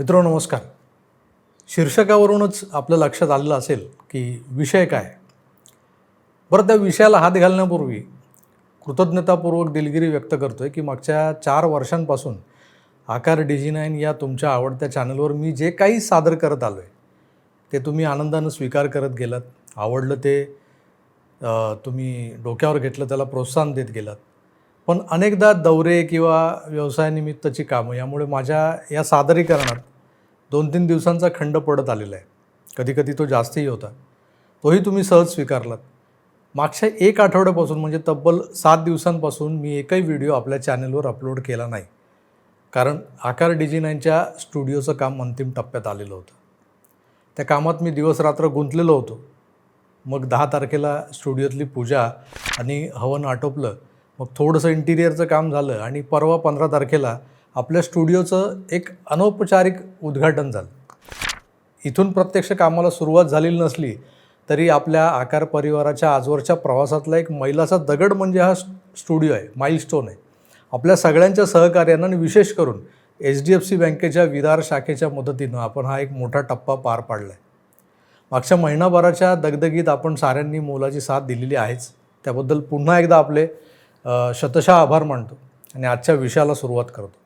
मित्र नमस्कार. शीर्षकावरूनच आपल्या लक्षात आलेलं असेल की विषय काय? बरं त्या विषयाला हात घालण्यापूर्वी कृतज्ञतापूर्वक दिलगिरी व्यक्त करतो आहे की मागच्या चार वर्षांपासून आकार डिजी नाईन या तुमच्या आवडत्या चॅनलवर मी जे काही सादर करत आलो आहे ते तुम्ही आनंदानं स्वीकार करत गेलात. आवडलं ते तुम्ही डोक्यावर घेतलं त्याला प्रोत्साहन देत गेलात. पण अनेकदा दौरे किंवा व्यवसायानिमित्तची कामं यामुळे माझ्या या सादरीकरणात दोन तीन दिवसांचा खंड पडत आलेला आहे. कधीकधी तो जास्तही होता. तोही तुम्ही सहज स्वीकारलात. मागच्या एक आठवड्यापासून म्हणजे तब्बल सात दिवसांपासून मी एकही व्हिडिओ आपल्या चॅनलवर अपलोड केला नाही. कारण आकार डिजी नाईनच्या स्टुडिओचं काम अंतिम टप्प्यात आलेलं होतं. त्या कामात मी दिवसरात्र गुंतलेलो होतो. मग दहा तारखेला स्टुडिओतली पूजा आणि हवन आटोपलं. मग थोडंसं इंटिरियरचं काम झालं आणि परवा पंधरा तारखेला आपल्या स्टुडिओचं एक अनौपचारिक उद्घाटन झालं. इथून प्रत्यक्ष कामाला सुरुवात झालेली नसली तरी आपल्या आकार परिवाराच्या आजवरच्या प्रवासातला एक मैलाचा दगड म्हणजे हा स्टुडिओ आहे माईलस्टोन आहे. आपल्या सगळ्यांच्या सहकार्यानं आणि विशेष करून एच डी एफ सी बँकेच्या विरार शाखेच्या मदतीनं आपण हा एक मोठा टप्पा पार पाडला आहे मागच्या महिनाभराच्या दगदगीत आपण साऱ्यांनी मोलाची साथ दिलेली आहेच. त्याबद्दल पुन्हा एकदा आपले शतशः आभार मानतो आणि आजच्या विषयाला सुरुवात करतो.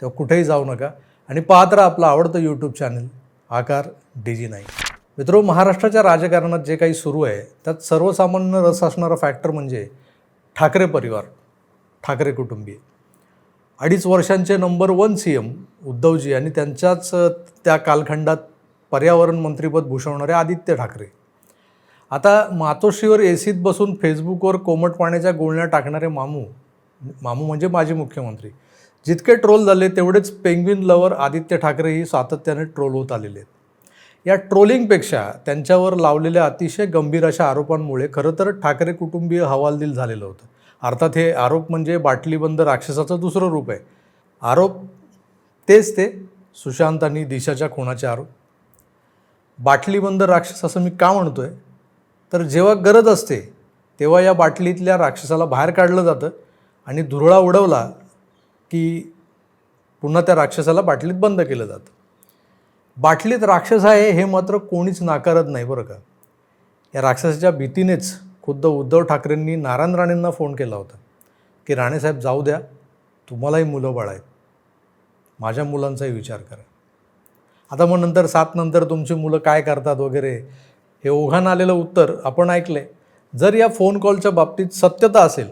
तेव्हा कुठेही जाऊ नका. आणि पाहत राहा आपलं आवडतं यूट्यूब चॅनल आकार डीजी नाही मित्रो महाराष्ट्राच्या राजकारणात जे काही सुरू आहे त्यात सर्वसामान्य रस असणारा फॅक्टर म्हणजे ठाकरे परिवार ठाकरे कुटुंबीय. अडीच वर्षांचे नंबर वन सी एम उद्धवजी आणि त्यांच्याच त्या कालखंडात पर्यावरण मंत्रीपद भूषवणारे आदित्य ठाकरे. आता मातोश्रीवर एसीत बसून फेसबुकवर कोमट पाण्याच्या गोळण्या टाकणारे मामू मामू म्हणजे माजी मुख्यमंत्री. जितके ट्रोल झाले तेवढेच पेंग्विन लवर आदित्य ठाकरेही सातत्याने ट्रोल होत आलेले आहेत. या ट्रोलिंगपेक्षा त्यांच्यावर लावलेल्या अतिशय गंभीर अशा आरोपांमुळे खरं तर ठाकरे कुटुंबीय हवालदिल झालेलं होतं. अर्थात हे आरोप म्हणजे बाटलीबंद राक्षसाचं दुसरं रूप आहे. आरोप तेच ते. सुशांत आणि दिशाच्या खुनाचे आरोप. बाटलीबंद राक्षस असं मी का म्हणतो आहे तर जेव्हा गरज असते तेव्हा या बाटलीतल्या राक्षसाला बाहेर काढलं जातं आणि धुरळा उडवला की पुन्हा त्या राक्षसाला बाटलीत बंद केलं जातं. बाटलीत राक्षस आहे हे मात्र कोणीच नाकारत नाही बरं का. या राक्षसाच्या भीतीनेच खुद्द उद्धव ठाकरेंनी नारायण राणेंना फोन केला होता की राणेसाहेब जाऊ द्या तुम्हालाही मुलं बाळ आहेत माझ्या मुलांचाही विचार करा. आता मग नंतर सात नंतर तुमची मुलं काय करतात वगैरे हे ओघान आलेलं उत्तर आपण ऐकले जर या फोन कॉलच्या बाबतीत सत्यता असेल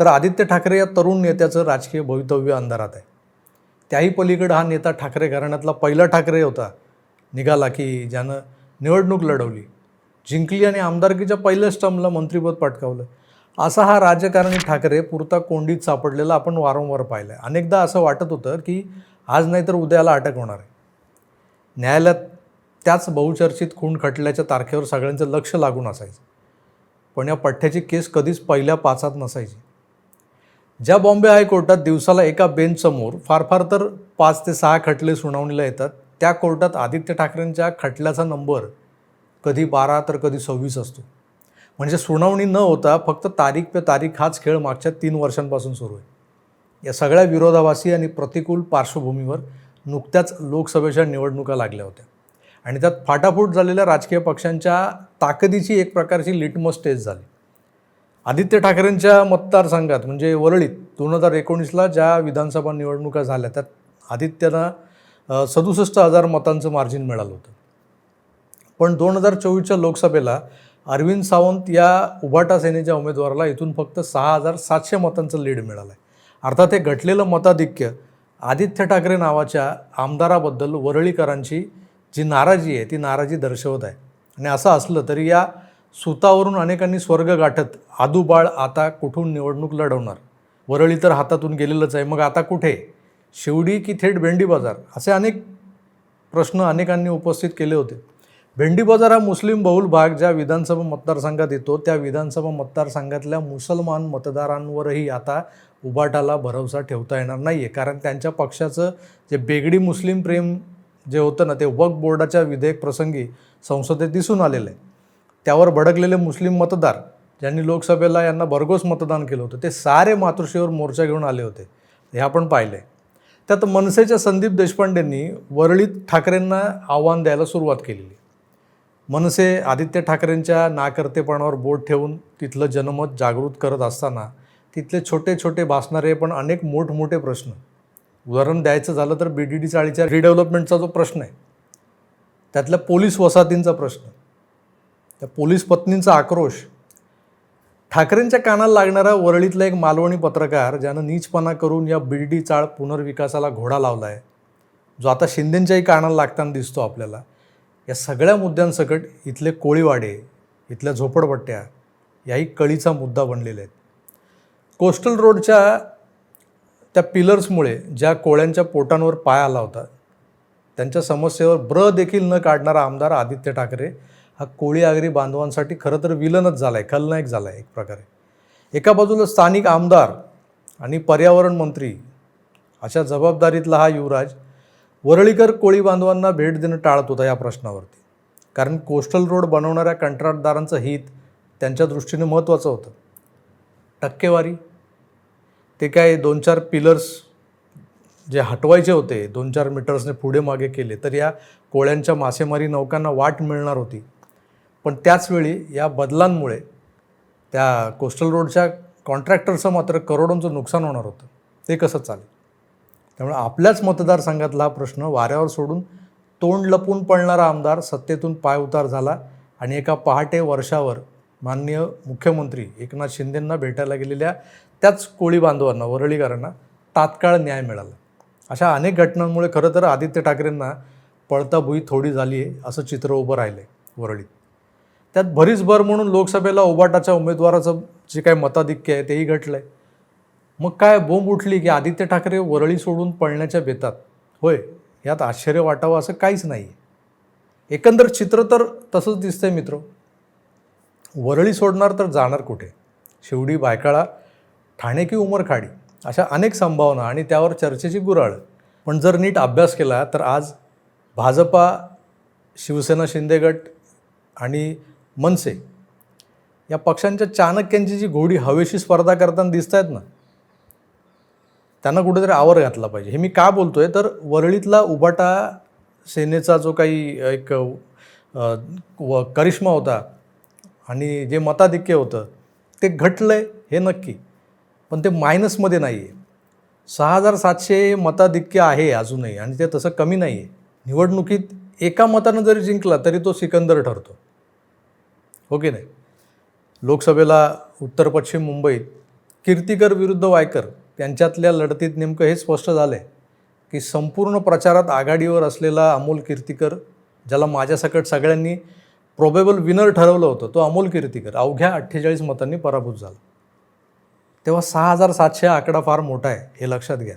तर आदित्य ठाकरे या तरुण नेत्याचं राजकीय भवितव्य अंधारात आहे. त्याही पलीकडं हा नेता ठाकरे घराण्यातला पहिला ठाकरे होता. निघाला की ज्यानं निवडणूक लढवली. जिंकली आणि आमदारकीच्या पहिल्याच टर्मला मंत्रिपद पटकावलं. असा हा राजकारणी ठाकरे पुरता कोंडीत सापडलेला आपण वारंवार पाहिला आहे अनेकदा असं वाटत होतं की आज नाही तर उद्याला अटक होणार आहे. न्यायालयात त्याच बहुचर्चित खून खटल्याच्या तारखेवर सगळ्यांचं लक्ष लागून असायचं. पण या पठ्ठ्याची केस कधीच पहिल्या पाचात नसायची. ज्या बॉम्बे हायकोर्टात दिवसाला एका बेंचसमोर फार फार तर पाच ते सहा खटले सुनावणीला येतात त्या कोर्टात आदित्य ठाकरेंच्या खटल्याचा नंबर कधी बारा तर कधी सव्वीस असतो. म्हणजे सुनावणी न होता फक्त तारीख पे तारीख हाच खेळ मागच्या तीन वर्षांपासून सुरू आहे. या सगळ्या विरोधाभासी आणि प्रतिकूल पार्श्वभूमीवर नुकत्याच लोकसभेच्या निवडणुका लागल्या होत्या. आणि त्यात फाटाफूट झालेल्या राजकीय पक्षांच्या ताकदीची एक प्रकारची लिटमस टेस्ट झाली. आदित्य ठाकरेंच्या मतदारसंघात म्हणजे वरळीत दोन हजार एकोणीसला ज्या विधानसभा निवडणुका झाल्या त्यात आदित्यना सदुसष्ट हजार मतांचं मार्जिन मिळालं होतं. पण दोन हजार चोवीसच्या लोकसभेला अरविंद सावंत या उभाटा सेनेच्या उमेदवाराला इथून फक्त सहा हजार सातशे मतांचं लीड मिळालं आहे अर्थात हे घटलेलं मताधिक्य आदित्य ठाकरे नावाच्या आमदाराबद्दल वरळीकरांची जी नाराजी आहे ती नाराजी दर्शवत आहे. आणि असं असलं तरी या सुतावरून अनेकांनी स्वर्ग गाठत आदूबाळ आता कुठून निवडणूक लढवणार? वरळी तर हातातून गेलेलंच आहे. मग आता कुठे? शिवडी की थेट भेंडी बाजार? असे अनेक प्रश्न अनेकांनी उपस्थित केले होते. भेंडी बाजार हा मुस्लिम बहुल भाग ज्या विधानसभा मतदारसंघात येतो त्या विधानसभा मतदारसंघातल्या मुसलमान मतदारांवरही आता उबाटाला भरवसा ठेवता येणार नाही आहे कारण त्यांच्या पक्षाचं जे बेगडी मुस्लिम प्रेम जे होतं ना ते वक्फ बोर्डाच्या विधेयक प्रसंगी संसदेत दिसून आलेलं आहे. त्यावर भडकलेले मुस्लिम मतदार ज्यांनी लोकसभेला यांना भरघोस मतदान केलं होतं ते सारे मातृश्रीवर मोर्चा घेऊन आले होते. हे आपण पाहिले त्यात मनसेच्या संदीप देशपांडेंनी वरळीत ठाकरेंना आव्हान द्यायला सुरुवात केलेली. मनसे आदित्य ठाकरेंच्या नाकर्तेपणावर बोट ठेवून तिथलं जनमत जागृत करत असताना तिथले छोटे छोटे भासणारे पण अनेक मोठमोठे प्रश्न. उदाहरण द्यायचं झालं तर बी डी डी चाळीच्या रिडेव्हलपमेंटचा जो प्रश्न आहे त्यातल्या पोलीस वसाहतींचा प्रश्न. त्या पोलीस पत्नींचा आक्रोश. ठाकरेंच्या कानाला लागणारा वरळीतला एक मालवणी पत्रकार ज्यानं नीचपणा करून या बिर्डी चाळ पुनर्विकासाला घोडा लावला आहे जो आता शिंदेंच्याही कानाला लागताना दिसतो आपल्याला. या सगळ्या मुद्द्यांसकट इथले कोळीवाडे इथल्या झोपडपट्ट्या याही कळीचा मुद्दा बनलेले आहेत. कोस्टल रोडच्या त्या पिलर्समुळे ज्या कोळ्यांच्या पोटांवर पाय आला होता त्यांच्या समस्येवर ब्र देखील न काढणारा आमदार आदित्य ठाकरे हा कोळी आगरी बांधवांसाठी खरं तर विलनच झाला आहे खलनायक झाला आहे एक प्रकारे. एका बाजूला स्थानिक आमदार आणि पर्यावरण मंत्री अशा जबाबदारीतला हा युवराज वरळीकर कोळी बांधवांना भेट देणं टाळत होता या प्रश्नावरती. कारण कोस्टल रोड बनवणाऱ्या कंत्राटदारांचं हित त्यांच्या दृष्टीने महत्त्वाचं होतं. टक्केवारी ते काय दोन चार पिलर्स जे हटवायचे होते दोन चार मीटर्सने पुढे मागे केले तर या कोळ्यांच्या मासेमारी नौकांना वाट मिळणार होती. पण त्याचवेळी या बदलांमुळे त्या कोस्टल रोडच्या कॉन्ट्रॅक्टरचं मात्र करोडोंचं नुकसान होणार होतं. ते कसं चालेल? त्यामुळे आपल्याच मतदारसंघातला हा प्रश्न वाऱ्यावर सोडून तोंड लपून पळणारा आमदार सत्तेतून पाय उतार झाला आणि एका पहाटे वर्षावर माननीय मुख्यमंत्री एकनाथ शिंदेंना भेटायला गेलेल्या त्याच कोळी बांधवांना वरळीकरांना तात्काळ न्याय मिळाला. अशा अनेक घटनांमुळे खरं तर आदित्य ठाकरेंना पळता भुई थोडी झाली आहे असं चित्र उभं राहिलं आहे वरळीत. त्यात भरीसभर म्हणून लोकसभेला ओबाटाच्या उमेदवाराचं जे काही मताधिक्य आहे तेही घटलं आहे मग काय बोंब उठली की आदित्य ठाकरे वरळी सोडून पळण्याच्या बेतात? होय यात आश्चर्य वाटावं असं काहीच नाही आहे एकंदर चित्र तर तसंच दिसतंय मित्र. वरळी सोडणार तर जाणार कुठे? शिवडी बायकाळा ठाणे की उमरखाडी? अशा अनेक संभावना आणि त्यावर चर्चेची गुराळ. पण जर नीट अभ्यास केला तर आज भाजपा शिवसेना शिंदेगट आणि मनसे या पक्षांच्या चाणक्यांची जी घोडी हवेशी स्पर्धा करताना दिसत आहेत ना त्यांना कुठेतरी आवर घातला पाहिजे. हे मी का बोलतो आहे तर वरळीतला उबाटा सेनेचा जो काही एक व करिश्मा होता आणि जे मताधिक्य होतं ते घटलं आहे हे नक्की पण ते मायनसमध्ये नाही आहे सहा हजार सातशे मताधिक्य आहे अजूनही आणि ते तसं कमी नाही आहे निवडणुकीत एका मतानं जरी जिंकला तरी तो सिकंदर ठरतो. हो की नाही? लोकसभेला उत्तर पश्चिम मुंबईत कीर्तिकर विरुद्ध वायकर यांच्यातल्या लढतीत नेमकं हे स्पष्ट झालं आहे की संपूर्ण प्रचारात आघाडीवर असलेला अमोल कीर्तिकर ज्याला माझ्यासकट सगळ्यांनी प्रोबेबल विनर ठरवलं होतं तो अमोल कीर्तिकर अवघ्या अठ्ठेचाळीस मतांनी पराभूत झाला. तेव्हा सहा हजार सातशे आकडा फार मोठा आहे हे लक्षात घ्या.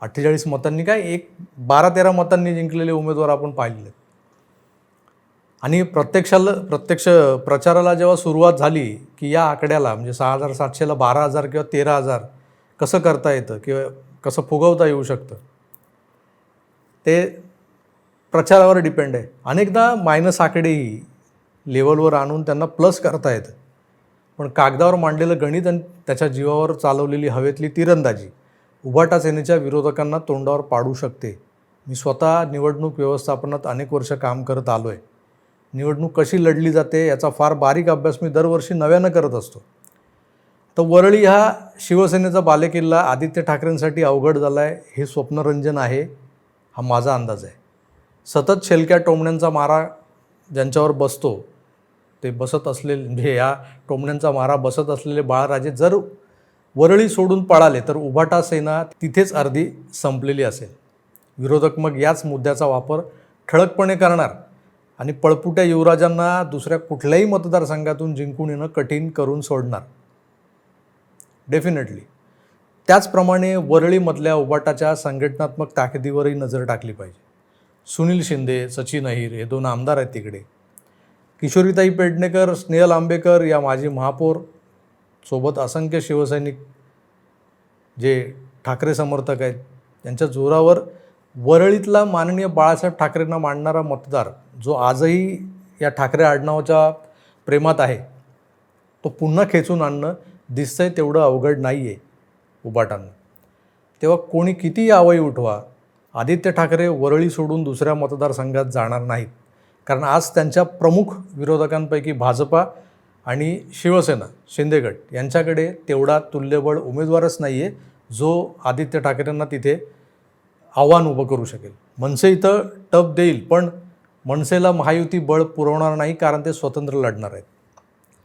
अठ्ठेचाळीस मतांनी काय एक बारा तेरा मतांनी जिंकलेले उमेदवार आपण पाहिलेले आहेत. आणि प्रत्यक्षाला प्रत्यक्ष प्रचाराला जेव्हा सुरुवात झाली की या आकड्याला म्हणजे सहा हजार सातशेला बारा हजार किंवा तेरा हजार कसं करता येतं किंवा कसं फुगवता येऊ शकतं? ते प्रचारावर डिपेंड आहे. अनेकदा मायनस आकडेही लेवलवर आणून त्यांना प्लस करता येतं. पण कागदावर मांडलेलं गणित आणि त्याच्या जीवावर चालवलेली हवेतली तिरंदाजी उभाटा सेनेच्या विरोधकांना तोंडावर पाडू शकते. मी स्वतः निवडणूक व्यवस्थापनात अनेक वर्ष काम करत आलो आहे निवडणूक कशी लढली जाते याचा फार बारीक अभ्यास मी दरवर्षी नव्यानं करत असतो. तर वरळी हा शिवसेनेचा बालेकिल्ला आदित्य ठाकरेंसाठी अवघड झाला आहे हे स्वप्नरंजन आहे हा माझा अंदाज आहे. सतत शेलक्या टोमण्यांचा मारा ज्यांच्यावर बसतो ते बसत असलेले म्हणजे या टोमण्यांचा मारा बसत असलेले बाळराजे जर वरळी सोडून पळाले तर उभाटा सेना तिथेच अर्धी संपलेली असेल. विरोधक मग याच मुद्द्याचा वापर ठळकपणे करणार. आणि पळपुट्या युवराजांना दुसऱ्या कुठल्याही मतदारसंघातून जिंकून येणं कठीण करून सोडणार. डेफिनेटली त्याचप्रमाणे वरळीमधल्या उबाटाच्या संघटनात्मक ताकदीवरही नजर टाकली पाहिजे. सुनील शिंदे सचिन अहिर हे दोन आमदार आहेत तिकडे. किशोरीताई पेडणेकर स्नेहल आंबेकर या माजी महापौर सोबत असंख्य शिवसैनिक जे ठाकरे समर्थक आहेत त्यांच्या जोरावर वरळीतला माननीय बाळासाहेब ठाकरेंना मांडणारा मतदार जो आजही या ठाकरे आडनावाच्या प्रेमात आहे तो पुन्हा खेचून आणणं दिसतंय तेवढं अवघड नाही आहे उबाटांना. तेव्हा कोणी किती आवई उठवा आदित्य ठाकरे वरळी सोडून दुसऱ्या मतदारसंघात जाणार नाहीत. कारण आज त्यांच्या प्रमुख विरोधकांपैकी भाजपा आणि शिवसेना शिंदेगड यांच्याकडे तेवढा तुल्यबळ उमेदवारच नाही आहे जो आदित्य ठाकरेंना तिथे आव्हान उभं करू शकेल. मनसे इथं टप देईल पण मनसेला महायुती बळ पुरवणार नाही कारण ते स्वतंत्र लढणार आहेत.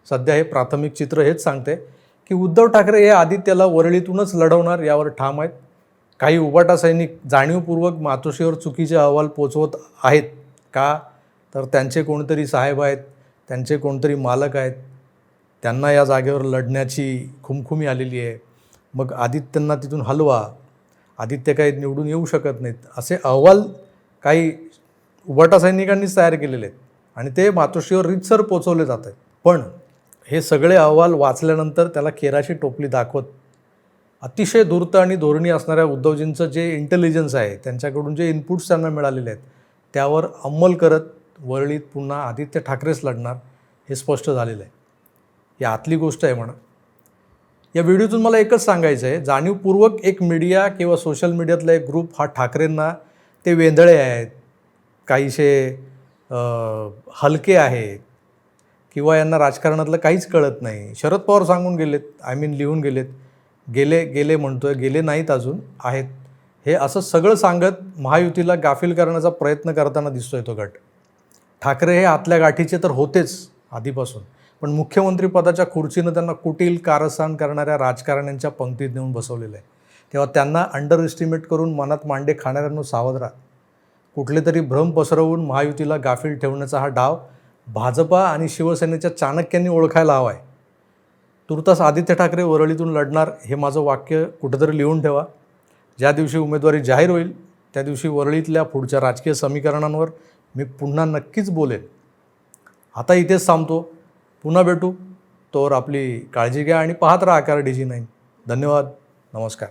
सध्या हे प्राथमिक चित्र हेच सांगते की उद्धव ठाकरे हे आदित्याला वरळीतूनच लढवणार यावर ठाम आहेत. काही उबाटा सैनिक जाणीवपूर्वक मातोश्रीवर चुकीचे अहवाल पोचवत आहेत का? तर त्यांचे कोणतरी साहेब आहेत त्यांचे कोणतरी मालक आहेत. त्यांना या जागेवर लढण्याची खुमखुमी आलेली आहे. मग आदित्यांना तिथून हलवा आदित्य काही निवडून येऊ शकत नाहीत. असे अहवाल काही उबाटा सैनिकांनीच तयार केलेले आहेत. आणि ते मातोश्रीवर रीतसर पोचवले जात आहेत. पण हे सगळे अहवाल वाचल्यानंतर त्याला केराची टोपली दाखवत अतिशय धूर्त आणि धोरणी असणाऱ्या उद्धवजींचं जे इंटेलिजन्स आहे त्यांच्याकडून जे इनपुट्स त्यांना मिळालेले आहेत त्यावर अंमल करत वरळीत पुन्हा आदित्य ठाकरेच लढणार हे स्पष्ट झालेलं आहे. या आतली गोष्ट आहे म्हणा. या व्हिडिओतून मला एकच सांगायचं आहे जाणीवपूर्वक एक मीडिया किंवा सोशल मीडियातला एक ग्रुप हा ठाकरेंना ते वेंधळे आहेत. काहीसे हलके आहेत. किंवा यांना राजकारणातलं काहीच कळत नाही. शरद पवार सांगून गेलेत आय मीन लिहून गेलेत. गेले गेले म्हणतोय गेले नाहीत अजून आहेत. हे असं सगळं सांगत महायुतीला गाफील करण्याचा प्रयत्न करताना दिसतोय तो गट. ठाकरे हे आतल्या गाठीचे तर होतेच आधीपासून. पण मुख्यमंत्रीपदाच्या खुर्चीनं त्यांना कुटील कारस्थान करणाऱ्या राजकारण्यांच्या पंक्तीत नेऊन बसवलेलं आहे. तेव्हा त्यांना अंडर एस्टिमेट करून मनात मांडे खाणाऱ्यांनो सावध राहा. कुठले तरी भ्रम पसरवून महायुतीला गाफील ठेवण्याचा हा डाव भाजपा आणि शिवसेनेच्या चाणक्यांनी ओळखायला हवा आहे. तुर्तास आदित्य ठाकरे वरळीतून लढणार हे माझं वाक्य कुठंतरी लिहून ठेवा. ज्या दिवशी उमेदवारी जाहीर होईल त्या दिवशी वरळीतल्या पुढच्या राजकीय समीकरणांवर मी पुन्हा नक्कीच बोलेन. आता इथेच थांबतो. पुन्हा भेटू. तोवर आपली काळजी घ्या आणि पाहत राहा आकार डी जी नाईन धन्यवाद. नमस्कार.